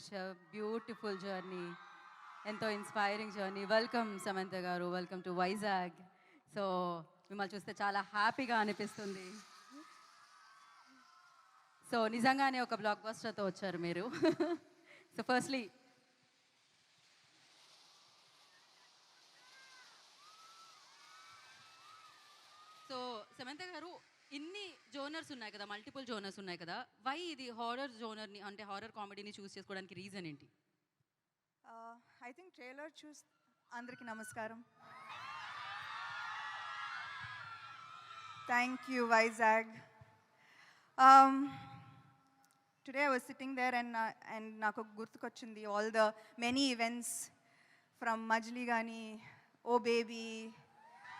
Much beautiful journey ఎంతో inspiring journey welcome Samantha గారు. Welcome to Vizag so మిమ్మల్ని చూస్తే చాలా హ్యాపీగా అనిపిస్తుంది. సో నిజంగానే ఒక బ్లాక్ బస్టర్తో వచ్చారు మీరు. సో ఫస్ట్లీ సో సమంత గారు ఇన్ని జోనర్స్ ఉన్నాయి కదా మల్టిపుల్ జోనర్స్ ఉన్నాయి కదా వై ఇది హారర్ జోనర్ని అంటే హారర్ కామెడీని చూస్ చేసుకోవడానికి రీజన్ ఏంటి? ఐ థింక్ ట్రైలర్ చూస్ అందరికీ నమస్కారం. Thank you Vizag today I was sitting there and and నాకు గుర్తుకొచ్చింది all the many events from Majili కానీ ఓ బేబీ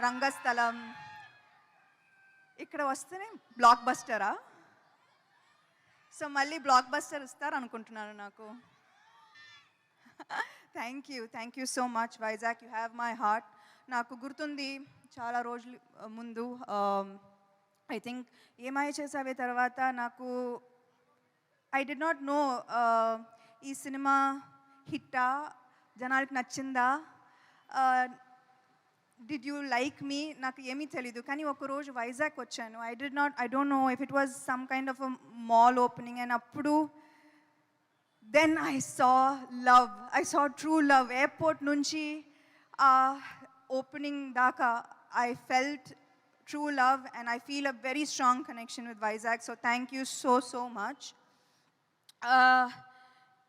రంగస్థలం ఇక్కడ వస్తేనే బ్లాక్ బస్టరా సో మళ్ళీ బ్లాక్ బస్టర్ ఇస్తారు అనుకుంటున్నాను నాకు. Thank you thank you so much Vizag you have my heart నాకు గుర్తుంది చాలా రోజులు ముందు ఐ థింక్ ఏమై చేసావే తర్వాత నాకు ఐ డి నాట్ నో ఈ సినిమా హిట్టా? జనాలకి నచ్చిందా? డిడ్ యూ లైక్ మీ నాకు ఏమీ తెలీదు. కానీ ఒకరోజు వైజాగ్ వచ్చాను. I did not I don't know if it was some kind of mall opening and అప్పుడు then I saw love I saw true love airport నుంచి ఓపెనింగ్ దాకా I felt true love and I feel a very strong connection with Vizag so thank you so so much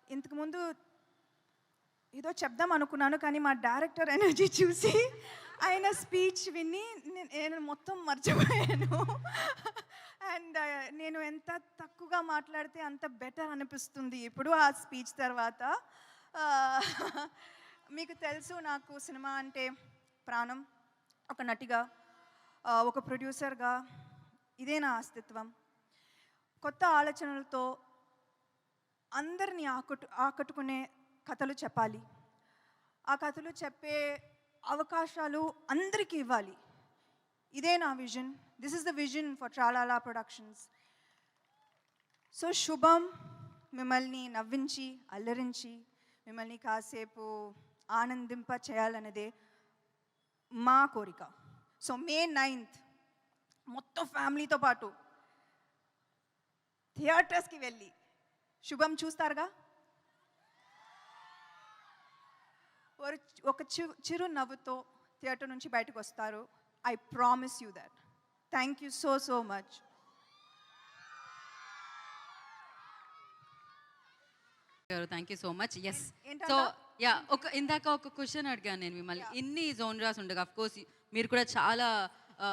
ఇంతకుముందు ఏదో చెప్దాం అనుకున్నాను కానీ మా director energy చూసి ఆయన స్పీచ్ విని నేను మొత్తం మర్చిపోయాను. అండ్ నేను ఎంత తక్కువగా మాట్లాడితే అంత బెటర్ అనిపిస్తుంది ఇప్పుడు ఆ స్పీచ్ తర్వాత. మీకు తెలుసు నాకు సినిమా అంటే ప్రాణం. ఒక నటిగా ఒక ప్రొడ్యూసర్గా ఇదే నా అస్తిత్వం. కొత్త ఆలోచనలతో అందరినీ ఆకట్టు ఆకట్టుకునే కథలు చెప్పాలి. ఆ కథలు చెప్పే అవకాశాలు అందరికీ ఇవ్వాలి. ఇదే నా vision. This is the vision for tralala productions so Shubham మిమ్మల్ని నవ్వించి అల్లరించి మిమ్మల్ని కాసేపు ఆనందింప చేయాలన్నదే మా కోరిక. సో మే నైన్త్ మొత్తం ఫ్యామిలీతో పాటు థియేటర్స్కి వెళ్ళి శుభం చూస్తారుగా? ఒక ఒక చి- చిరు నవ్వుతో థియేటర్ నుంచి బయటకు వస్తారు. I promise you that thank you so so much గారు thank you so much yes? So yeah ఒక ఇందాక ఒక క్వశ్చన్ అడిగాను నేను మిమ్మల్ని. ఇన్ని జోనరాస్ ఉండగా అఫ్ కోర్స్ మీరు కూడా చాలా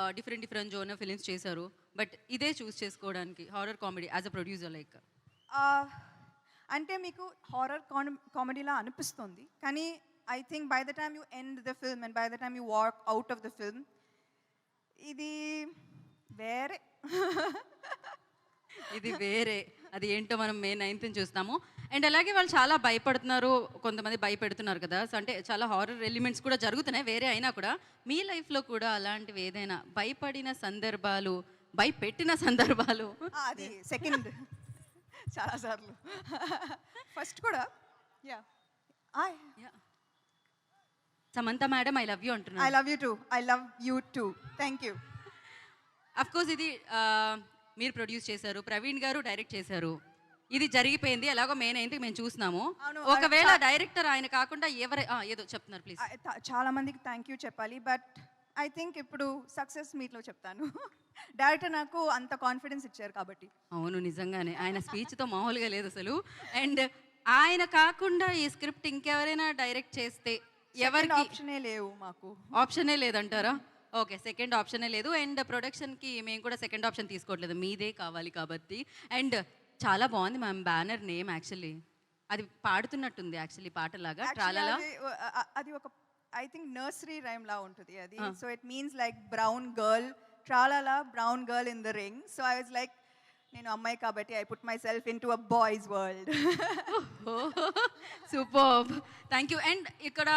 డిఫరెంట్ డిఫరెంట్ జోనర్ ఫిలిమ్స్ చేశారు. బట్ ఇదే చూస్ చేసుకోవడానికి horror comedy as a producer like అంటే మీకు హారర్ కామెడీలా అనిపిస్తుంది. కానీ I think by the time you end the film and by the time you walk out of the film ఇది వేరే. ఇది వేరే. అది ఏంటో మనం మే నైన్త్ చూస్తాము. అండ్ అలాగే వాళ్ళు చాలా భయపడుతున్నారు. కొంతమంది భయపెడుతున్నారు కదా. సో అంటే చాలా హారర్ ఎలిమెంట్స్ కూడా జరుగుతున్నాయి. వేరే అయినా కూడా. మీ లైఫ్లో కూడా అలాంటివి ఏదైనా భయపడిన సందర్భాలు భయపెట్టిన సందర్భాలు? అది సెకండ్ చాలాసార్లు ఫస్ట్ కూడా. Yeah Yeah. Samantha madam I love you I అంటున్నారు love you too I love you too thank you of course ఇది మీరు ప్రొడ్యూస్ చేశారు ప్రవీణ్ గారు డైరెక్ట్ చేశారు. ఇది జరిగిపోయింది ఎలాగో మెయిన్ అయింది మేము చూస్తున్నాము. అవును, ఒకవేళ డైరెక్టర్ ఆయన కాకుండా ఎవరు ఏదో చెప్తున్నారు ప్లీజ్ త- చాలా మందికి థ్యాంక్ యూ చెప్పాలి బట్ ఐ థింక్ ఇప్పుడు సక్సెస్ మీట్లో చెప్తాను. డైరెక్టర్ నాకు అంత కాన్ఫిడెన్స్ ఇచ్చారు కాబట్టి. అవును నిజంగానే. ఆయన స్పీచ్తో మామూలుగా లేదు అసలు. అండ్ ఆయన కాకుండా ఈ స్క్రిప్ట్ ఇంకెవరైనా డైరెక్ట్ చేస్తే ఎవరికి? ఆప్షనే లేవు మాకు. ఆప్షనే లేదంటారా? ఓకే సెకండ్ ఆప్షనే లేదు. అండ్ ప్రొడక్షన్కి మేము కూడా సెకండ్ ఆప్షన్ తీసుకోవట్లేదు. మీదే కావాలి కాబట్టి. అండ్ చాలా బాగుంది మ్యామ్ బ్యానర్ నేమ్ యాక్చువల్లీ అది పాడుతున్నట్టుంది యాక్చువల్లీ పాటలాగా. ట్రాలలా? అ- అ- అది ఒక ఐ థింక్ నర్సరీ రైమ్ లా ఉంటుంది అది. So it means like brown girl tralala brown girl in the ring so I was like నేను అమ్మాయి కాబట్టి I put myself into a boys world super thank you and ఇక్కడ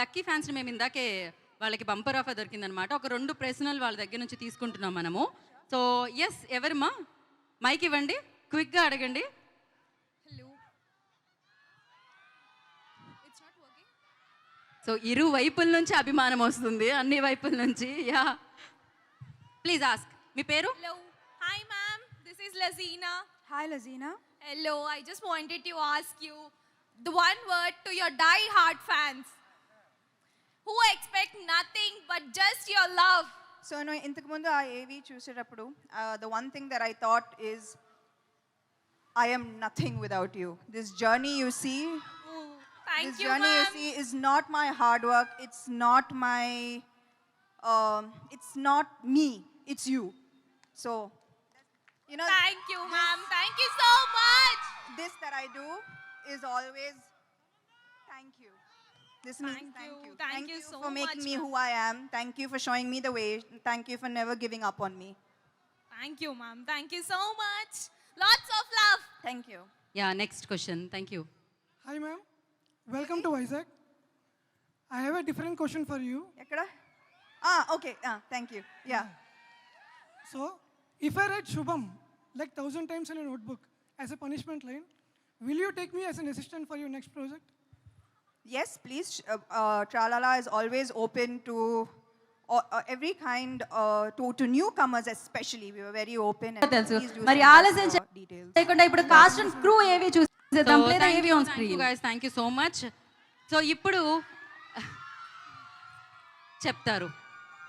lucky fans మేము ఇందాకే వాళ్ళకి బంపర్ ఆఫర్ దొరికిందనమాట. ఒక రెండు ప్రశ్నలు వాళ్ళ దగ్గర నుంచి తీసుకుంటున్నాం మనము. సో ఎస్ ఎవరమ్మా మైక్ ఇవ్వండి. క్విక్గా అడగండి. Hello it's not working. So ఇరు వైపుల నుంచి అభిమానం వస్తుంది అన్ని వైపుల నుంచి. యా ప్లీజ్ ఆస్క్ మీ పేరు? is Lazina. Hi Lazina Hello. I just wanted to ask you the one word to your die-hard fans who expect nothing but just your love. So నేను ఇంతకుముందు ఆ ఏవి చూసేటప్పుడు the one thing there I thought is I am nothing without you this journey you see Ooh, thank this you, journey you ma'am. see is not my hard work it's not my um, it's not me it's you so you know Thank you, ma'am. Thank you so much. this that i do is always thank you this means Thank thank you. you Thank you so for making much, me ma'am. who i am thank you for showing me the way thank you for never giving up on me Thank you, ma'am. Thank you so much. Lots of love. thank you yeah next question thank you Hi, ma'am. Welcome to Isaac. I have a different question for you. Ekkada? ah okay ah thank you yeah So, if I write Shubham like thousand times in a notebook as a punishment line, will you take me as an assistant for your next project? Yes, please. Uh, uh, Tralala is always open to uh, uh, every kind, uh, to, to newcomers especially. We were very open. And తెలుసు please do మరి send us, ఆలస్యం uh, details. చేయకుండా ఇప్పుడు cost and crew ఏవి చూసేద్దాం లేదా ఏవి on screen guys thank you so much so ఇప్పుడు చెప్తారు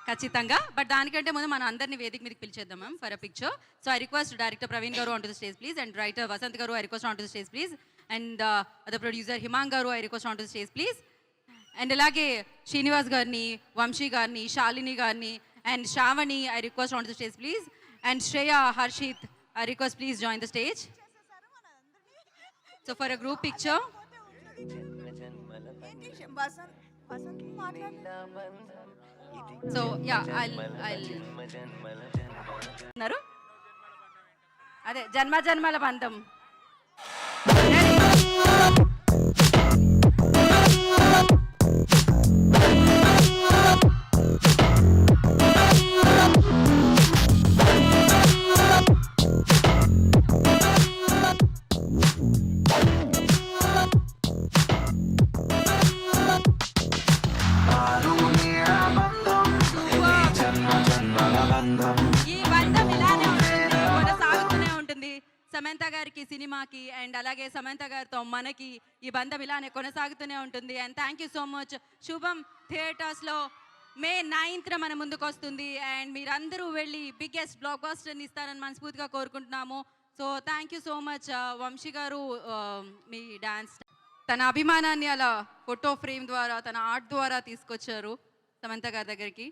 ఖచ్చితంగా బట్ దానికంటే ముందు మన అందరినీ వేదిక మీదకి పిలిచేద్దాం ma'am for a picture so I request director Praveen గారు on to the stage please and writer Vasanth గారు I request on to the stage please and the producer Himang గారు I request on to the stage please and అలాగే శ్రీనివాస్ గారిని వంశీ గారిని శాలిని గారిని and Shravani I request on to the stage please and Shreya Harshit I request please join the stage so for a group picture Vasanth Vasanth so yeah అన్నారు? అదే జన్మ జన్మల బంధం. గారికి సినిమాకి అండ్ అలాగే సమంత గారితో మనకి ఈ బంధం ఇలానే కొనసాగుతూనే ఉంటుంది. And thank you so much. Shubham థియేటర్స్లో మే నైన్త్న మన ముందుకు వస్తుంది. అండ్ మీరందరూ వెళ్ళి బిగ్గెస్ట్ బ్లాక్ బాస్టర్ని ఇస్తారని మనస్ఫూర్తిగా కోరుకుంటున్నాము. So thank you so much. Vamsi గారు మీ డాన్స్ తన అభిమానాన్ని అలా ఫోటో ఫ్రేమ్ ద్వారా తన ఆర్ట్ ద్వారా తీసుకొచ్చారు సమంత గారి దగ్గరికి.